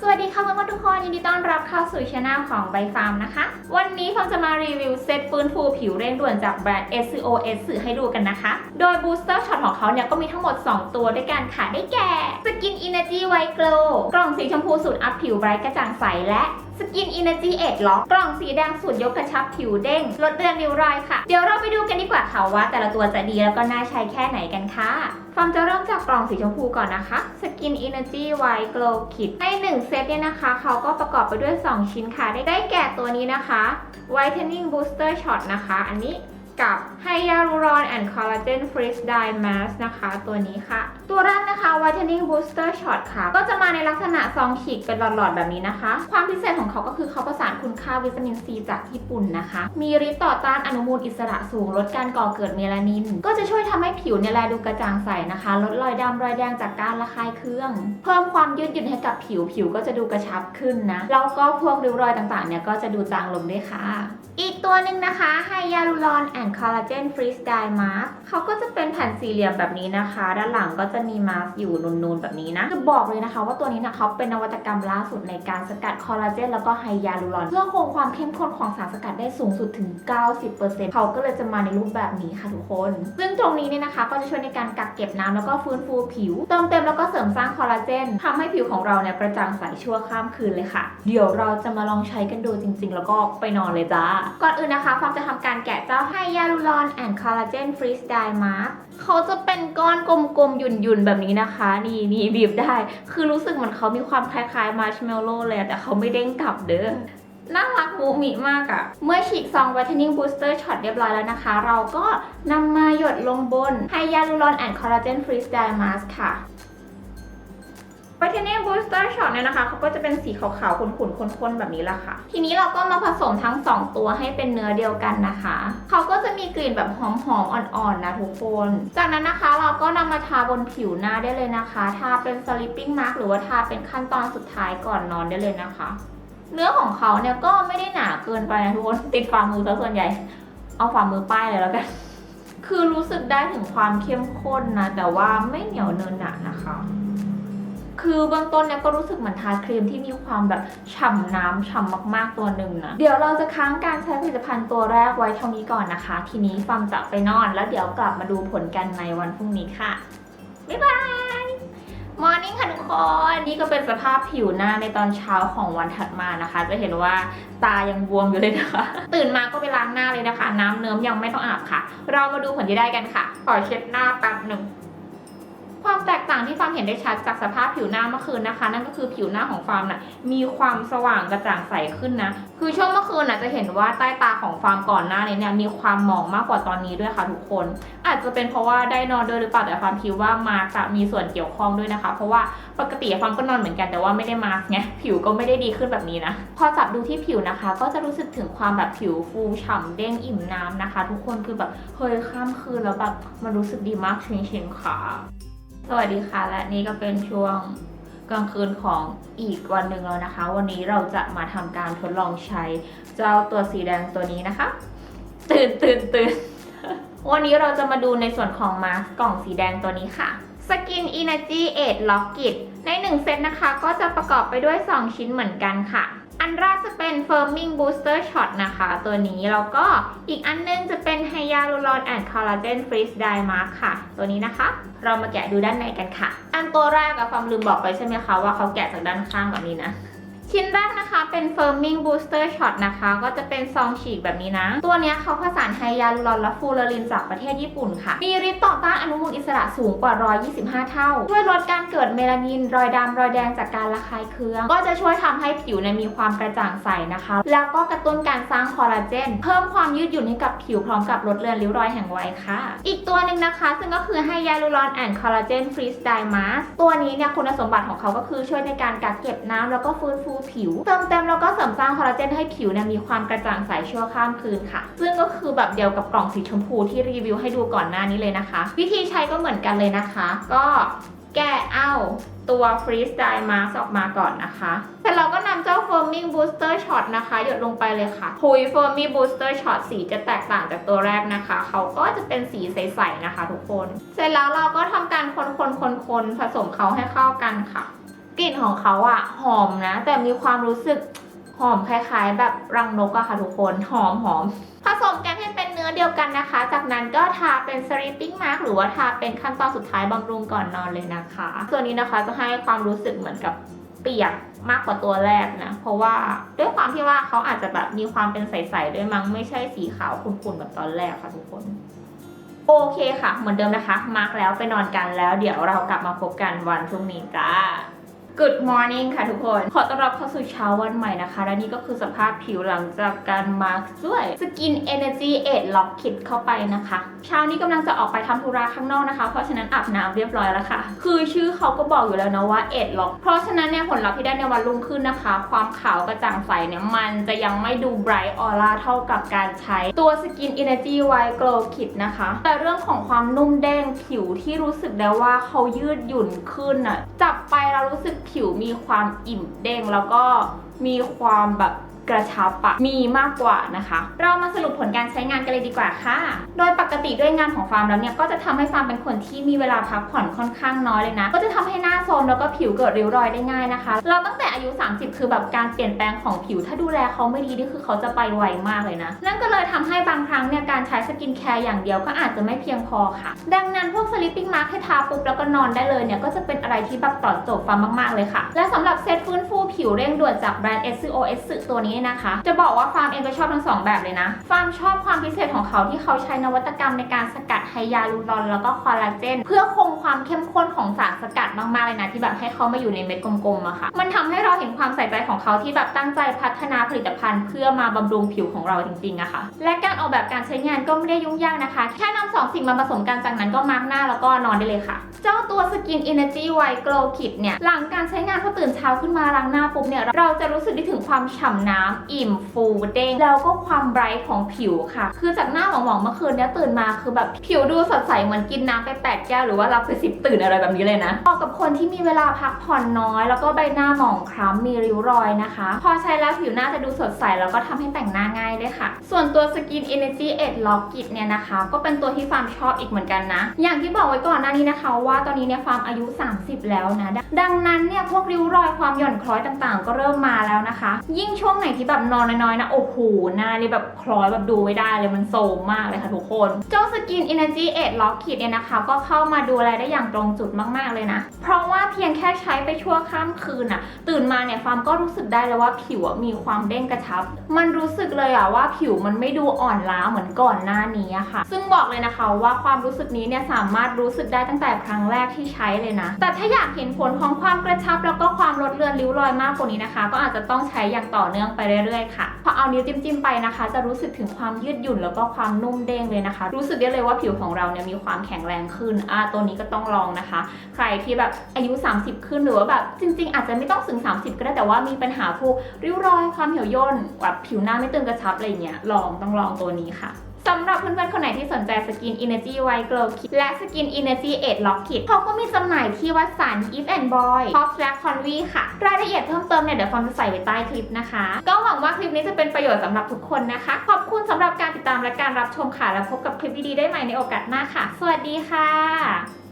สวัสดีค่ะเพื่อนๆทุกคนยินดีต้อนรับเข้าสู่ช anel ของใบฟาร์มนะคะ วันนี้ฟาร์มจะมารีวิวเซตฟื้นฟูผิวเร่งด่วนจากแบรนด์ SOS สื่อให้ดูกันนะคะ โดยบูสเตอร์ช็อตของเขาเนี่ยก็มีทั้งหมด 2 ตัวด้วยกันค่ะได้แก่ Skin Energy White Glow กล่องสีชมพูสูตรอัพผิวไบรท์กระจ่างใสและ สกินอินเนอร์จีเอ็ดล็อกกล่องสีแดงสูตรยกกระชับผิวเด้ง ลดเรือนริ้วรอยค่ะ เดี๋ยวเราไปดูกันดีกว่าค่ะว่า แต่ละตัวจะดีแล้วก็น่าใช้แค่ไหนกันค่ะฟาร์มจะเริ่มจากกล่องสีชมพูก่อนนะคะ Skin Energy White Glow Kit ใน 1 เซตเนี่ยนะคะ เขาก็ประกอบไปด้วย 2 ชิ้นค่ะ ได้ได้แก่ตัวนี้นะคะ Whitening Booster Shot นะคะ อันนี้ กับ Hyaluron and Collagen Freeze Dye Mask นะคะ ตัวนี้ค่ะ ตัวแรกนะคะ Whitening Booster Shot ค่ะ ก็จะมาในลักษณะซองฉีกเป็นหลอดๆ แบบนี้นะคะ ความพิเศษของเขาก็คือเขาประสานคุณค่าวิตามินซีจากญี่ปุ่นนะคะ มีฤทธิ์ต่อต้านอนุมูลอิสระสูง ลดการก่อเกิดเมลานิน ก็จะช่วยทำให้ผิวเนี่ยแลดูกระจ่างใสนะคะ ลดรอยดำรอยแดงจากการระคายเคือง เพิ่มความยืดหยุ่นให้กับผิวผิวก็จะดูกระชับขึ้นนะแล้วก็พวกริ้วรอยต่างๆเนี่ยก็จะดูจางลงด้วยค่ะอี กตัวหนึ่งนะคะไฮยาลูรอนแอนด์คอลลาเจนฟรีสไดมาสเขาก็จะเป็นแผ่นสี่เหลี่ยมแบบนี้นะคะ ด้านหลังก็จะมีมาสอยู่นูนๆแบบนี้นะคือบอกเลยนะคะ ว่าตัวนี้นะเขาเป็นนวัตกรรมล่าสุดในการสกัดคอลลาเจนแล้วก็ไฮยาลูรอนเพื่อคงความเข้มข้นของสารสกัดได้สูงสุดถึง 90%เขาก็เลยจะมาในรูปแบบนี้ค่ะทุกคน ซึ่งตรงนี้เนี่ยนะคะ ก็จะช่วยในการกักเก็บน้ำแล้วก็ฟื้นฟูผิวเติมเต็มแล้วก็เสริมสร้างคอลลาเจนทำให้ผิวของเราเนี่ยกระจ่างใสชั่วข้ามคืนเลยค่ะ เดี๋ยวเราจะมาลองใช้กันดูจริง ๆ แล้วก็ไปนอนเลยจ้าก่อนอื่นนะคะฟาร์มจะทำการแกะเจ้าไฮยาลูรอนแอนด์คอลลาเจนฟรีสไดมาร์เขาจะเป็นก้อนกลมๆ หยุ่นๆ แบบนี้นะคะ นี่นี่บีบได้ คือรู้สึกเหมือนเขามีความคล้ายๆมาร์ชเมลโล่เลย แต่เขาไม่เด้งกลับเด้อน่ารักมูมิมากอะเมื่อฉีกซอง Whitening Booster Shot เรียบร้อยแล้วนะคะ เราก็นำมาหยดลงบนไฮยาลูรอนแอนด์คอลลาเจนฟรีสไดมาสค่ะ Whitening Booster Shot เนี่ยนะคะเขาก็จะเป็นสีขาวๆ ขุ่นๆ ข้นๆ แบบนี้แหละค่ะ ทีนี้เราก็มาผสมทั้ง 2 ตัวให้เป็นเนื้อเดียวกันนะคะ เขาก็จะมีกลิ่นแบบหอมๆ อ่อนๆ นะทุกคน จากนั้นนะคะเราก็นำมาทาบนผิวหน้าได้เลยนะคะ ทาเป็น sleeping mask หรือว่าทาเป็นขั้นตอนสุดท้ายก่อนนอนได้เลยนะคะ เนื้อของเขาเนี่ยก็ไม่ได้หนาเกินไปนะทุกคน ติดฝ่ามือซะส่วนใหญ่ เอาฝ่ามือป้ายเลยแล้วกัน คือรู้สึกได้ถึงความเข้มข้นนะ แต่ว่าไม่เหนียวเนินหนานะคะ คือเบื้องต้นเนี่ยก็รู้สึกเหมือนทาครีมที่มีความแบบฉ่ำน้ำฉ่ำมากๆตัวหนึ่งนะ เดี๋ยวเราจะค้างการใช้ผลิตภัณฑ์ตัวแรกไว้เท่านี้ก่อนนะคะ ทีนี้ฟาร์มจะไปนอน แล้วเดี๋ยวกลับมาดูผลกันในวันพรุ่งนี้ค่ะ บ๊ายบายมอร์นิ่งค่ะทุกคนนี่ก็เป็นสภาพผิวหน้าในตอนเช้าของวันถัดมานะคะ จะเห็นว่าตายังบวมอยู่เลยนะคะ ตื่นมาก็ไปล้างหน้าเลยนะคะ น้ำเนิ้มยังไม่ต้องอาบค่ะ เรามาดูผลที่ได้กันค่ะ ขอเช็ดหน้าแป๊บหนึ่ง ความแตกต่างที่ฟาร์มเห็นได้ชัดจากสภาพผิวหน้าเมื่อคืนนะคะ นั่นก็คือผิวหน้าของฟาร์มน่ะมีความสว่างกระจ่างใสขึ้นนะ คือช่วงเมื่อคืนน่ะจะเห็นว่าใต้ตาของฟาร์มก่อนหน้านี้เนี่ยมีความหมองมากกว่าตอนนี้ด้วยค่ะทุกคน อาจจะเป็นเพราะว่าได้นอนด้วยหรือเปล่าแต่ฟาร์มคิดว่ามาร์กมีส่วนเกี่ยวข้องด้วยนะคะ เพราะว่าปกติฟาร์มก็นอนเหมือนกันแต่ว่าไม่ได้มาร์กไงผิวก็ไม่ได้ดีขึ้นแบบนี้นะพอจับดูที่ผิวนะคะ ก็จะรู้สึกถึงความแบบผิวฟูฉ่ำเด้งอิ่มน้ำนะคะ ทุกคนคือแบบเฮ้ยข้ามคืนแล้วแบบมันรู้สึกดีมากจริงๆค่ะ สวัสดีค่ะ และนี่ก็เป็นช่วงกลางคืนของอีกวันหนึ่งแล้วนะคะ วันนี้เราจะมาทำการทดลองใช้เจ้าตัวสีแดงตัวนี้นะคะ ตื่นตื่นตื่นวันนี้เราจะมาดูในส่วนของมาสก์กล่องสีแดงตัวนี้ค่ะ Skin Energy 8 Locket ใน 1 เซตนะคะ ก็จะประกอบไปด้วย 2 ชิ้นเหมือนกันค่ะ อันแรกจะเป็น Firming Booster Shot นะคะ ตัวนี้แล้วก็อีกอันนึงจะเป็น Hyaluron and Collagen Freeze Dye Mask ค่ะ ตัวนี้นะคะ เรามาแกะดูด้านในกันค่ะ อันตัวแรกอะฟามลืมบอกไปใช่ไหมคะว่าเขาแกะจากด้านข้างแบบนี้นะ ชิ้นแรกนะคะเป็น Firming Booster Shot นะคะ ก็จะเป็นซองฉีกแบบนี้นะ ตัวนี้เขาผสานไฮยาลูรอนและฟูลารินจากประเทศญี่ปุ่นค่ะ มีฤทธิ์ต่อต้านอนุมูลอิสระสูงกว่า 125 เท่า ช่วยลดการเกิดเมลานิน รอยดำรอยแดงจากการระคายเคือง ก็จะช่วยทำให้ผิวเนี่ยมีความกระจ่างใสนะคะ แล้วก็กระตุ้นการสร้างคอลลาเจน เพิ่มความยืดหยุ่นให้กับผิวพร้อมกับลดเลือนริ้วรอยแห่งวัยค่ะ อีกตัวหนึ่งนะคะ ซึ่งก็คือไฮยาลูรอนแอนด์คอลลาเจนฟรีสไดมาสตัวนี้เนี่ยคุณสมบัติของเขาก็คือช่วยในการกักเก็บน้ำแล้วก็ฟื้นฟูผิว เติมเต็มแล้วก็เสริมสร้างคอลลาเจนให้ผิวเนี่ยมีความกระจ่างใสชั่วข้ามคืนค่ะ ซึ่งก็คือแบบเดียวกับกล่องสีชมพูที่รีวิวให้ดูก่อนหน้านี้เลยนะคะ วิธีใช้ก็เหมือนกันเลยนะคะ ก็แกะเอาตัวฟรีสไ y มาสออกมาก่อนนะคะเสร็จเราก็นำเจ้า Foaming Booster Shot นะคะ หยดลงไปเลยค่ะหุย Foaming Booster Shot สีจะแตกต่างจากตัวแรกนะคะ เขาก็จะเป็นสีใสๆนะคะทุกคน เสร็จแล้วเราก็ทำการคนๆๆๆผสมเขาให้เข้ากันค่ะ กลิ่นของเขาอะหอมนะ แต่มีความรู้สึกหอมคล้ายๆ แบบรังนกอะค่ะทุกคนหอมหอมผสมกันให้เป็นเนื้อเดียวกันนะคะ จากนั้นก็ทาเป็น sleeping mask หรือว่าทาเป็นขั้นตอนสุดท้ายบำรุงก่อนนอนเลยนะคะส่วนนี้นะคะจะให้ความรู้สึกเหมือนกับเปียกมากกว่าตัวแรกนะ เพราะว่าด้วยความที่ว่าเขาอาจจะแบบมีความเป็นใสๆด้วยมั้งไม่ใช่สีขาวขุ่นๆแบบตอนแรกค่ะทุกคนโอเคค่ะ เหมือนเดิมนะคะ มาร์กแล้วไปนอนกันแล้ว เดี๋ยวเรากลับมาพบกันวันพรุ่งนี้จ้า Good morning ค่ะทุกคน ขอต้อนรับเข้าสู่เช้าวันใหม่นะคะ และนี่ก็คือสภาพผิวหลังจากการมาร์กด้วย Skin Energy 8 Lock Kit เข้าไปนะคะ เช้านี้กำลังจะออกไปทำธุระข้างนอกนะคะ เพราะฉะนั้นอาบน้ำเรียบร้อยแล้วค่ะ คือชื่อเขาก็บอกอยู่แล้วนะว่า 8 Lock เพราะฉะนั้นเนี่ยผลลัพธ์ที่ได้ในวันรุ่งขึ้นนะคะ ความขาวกระจ่างใสเนี่ยมันจะยังไม่ดู Bright Aura เท่ากับการใช้ตัว Skin Energy White Glow Kit นะคะ แต่เรื่องของความนุ่มเด้งผิวที่รู้สึกได้ว่าเขายืดหยุ่นขึ้นอะจับไปเรารู้สึกผิวมีความอิ่มเด้ง แล้วก็มีความแบบ กระชับอะมีมากกว่านะคะ เรามาสรุปผลการใช้งานกันเลยดีกว่าค่ะ โดยปกติด้วยงานของฟาร์มแล้วเนี่ยก็จะทำให้ฟาร์มเป็นคนที่มีเวลาพักผ่อนค่อนข้างน้อยเลยนะ ก็จะทำให้หน้าโทรมแล้วก็ผิวเกิดริ้วรอยได้ง่ายนะคะ เราตั้งแต่อายุ 30 คือแบบการเปลี่ยนแปลงของผิว ถ้าดูแลเขาไม่ดีนี่คือเขาจะไปไวมากเลยนะ นั่นก็เลยทำให้บางครั้งเนี่ยการใช้สกินแคร์อย่างเดียวก็อาจจะไม่เพียงพอค่ะ ดังนั้นพวกสลิปปิ้งมาร์คให้ทาปุ๊บแล้วก็นอนได้เลยเนี่ยก็จะเป็นอะไรที่แบบตอบโจทย์ฟาร์มมากๆเลยค่ะ และสำหรับเซตฟื้นฟูผิวเร่งด่วนจากแบรนด์ SOS ตัวนี้นะคะ จะบอกว่าฟาร์มเองก็ชอบทั้งสองแบบเลยนะ ฟาร์มชอบความพิเศษของเขาที่เขาใช้นวัตกรรมในการสกัดไฮยาลูรอนแล้วก็คอลลาเจนเพื่อคงความเข้มข้นของสารสกัดมากๆเลยนะที่แบบให้เขามาอยู่ในเม็ดกลมๆอะค่ะ มันทำให้เราเห็นความใส่ใจของเขาที่แบบตั้งใจพัฒนาผลิตภัณฑ์ เพื่อมาบำรุงผิวของเราจริงๆอะค่ะ และการออกแบบการใช้งานก็ไม่ได้ยุ่งยากนะคะ แค่นำสองสิ่งมาผสมกันจากนั้นก็มาร์กหน้าแล้วก็นอนได้เลยค่ะ เจ้าตัว Skin Energy White Glow Kit เนี่ยหลังการใช้งานพอตื่นเช้าขึ้นมาล้างหน้าปุ๊บเนี่ยเราจะรู้สึกได้ถึงความฉ่ำน้ำอิ่มฟูเด้งแล้วก็ความไบรท์ของผิวค่ะ คือจากหน้าหมองๆเมื่อคืนเนี้ยตื่นมาคือแบบผิวดูสดใสเหมือนกินน้ำไปแปดแก้วหรือว่ารับไปสิบตื่นอะไรแบบนี้เลยนะเหมาะกับคนที่มีเวลาพักผ่อนน้อย แล้วก็ใบหน้าหมองคล้ำมีริ้วรอยนะคะ พอใช้แล้วผิวหน้าจะดูสดใสแล้วก็ทำให้แต่งหน้าง่ายด้วยค่ะ ส่วนตัว Skin Energy 8 Lock Kit เนี่ยนะคะ ก็เป็นตัวที่ฟาร์มชอบอีกเหมือนกันนะ อย่างที่บอกไว้ก่อนหน้านี้นะคะ ว่าตอนนี้เนี่ยฟาร์มอายุ 30 แล้วนะ ดังนั้นเนี่ยพวกริ้วรอยความหย่อนคล้อยต่างๆ ก็เริ่มมาแล้วนะคะ ยิ่งช่วงไหนที่แบบนอนน้อยๆนะ โอ้โห หน้านี่แบบคล้อยแบบดูไม่ได้เลยมันโซมมากเลยค่ะทุกคนเจ้า Skin Energy 8 Lock Kit เนี่ยนะคะ ก็เข้ามาดูแลได้อย่างตรงจุดมากๆเลยนะ เพราะว่าเพียงแค่ใช้ไปชั่วข้ามคืนอะตื่นมาเนี่ยฟาร์มก็รู้สึกได้เลยว่าผิวมีความเด้งกระชับ มันรู้สึกเลยอะว่าผิวมันไม่ดูอ่อนล้าเหมือนก่อนหน้านี้อะค่ะ ซึ่งบอกเลยนะคะว่าความรู้สึกนี้เนี่ยสามารถรู้สึกได้ตั้งแต่ครั้งแรกที่ใช้เลยนะ แต่ถ้าอยากเห็นผลของความกระชับแล้วก็ความลดเลือนริ้วรอยมากกว่านี้นะคะ ก็อาจจะต้องใช้อย่างต่อเนื่องไปเรื่อยๆค่ะ พอเอานิ้วจิ้มๆไปนะคะ จะรู้สึกถึงความยืดหยุ่นแล้วก็ความนุ่มเด้งเลยนะคะ รู้สึกได้เลยว่าผิวของเราเนี่ยมีความแข็งแรงขึ้นอ่าตัวนี้ก็ต้องลองนะคะ ใครที่แบบอายุ 30 ขึ้นหรือว่าแบบจริง ๆ อาจจะไม่ต้องถึง 30 ก็ได้แต่ว่ามีปัญหาพวกริ้วรอยความเหี่ยวย่นแบบผิวหน้าไม่ตึงกระชับอะไรเงี้ยลองต้องลองตัวนี้ค่ะ สำหรับเพื่อนๆ คนไหนที่สนใจสกิน Energy White Glow Kit และสกิน Energy 8 Lock Kit เขาก็มีจำหน่ายที่วัดสัน If and Boy Pop และ Convy ค่ะ รายละเอียดเพิ่มเติมเนี่ยเดี๋ยวฟอมจะใส่ไว้ใต้คลิปนะคะ ก็หวังว่าคลิปนี้จะเป็นประโยชน์สำหรับทุกคนนะคะ ขอบคุณสำหรับการติดตามและการรับชมค่ะ แล้วพบกับคลิปดีๆได้ใหม่ในโอกาสหน้าค่ะ สวัสดีค่ะ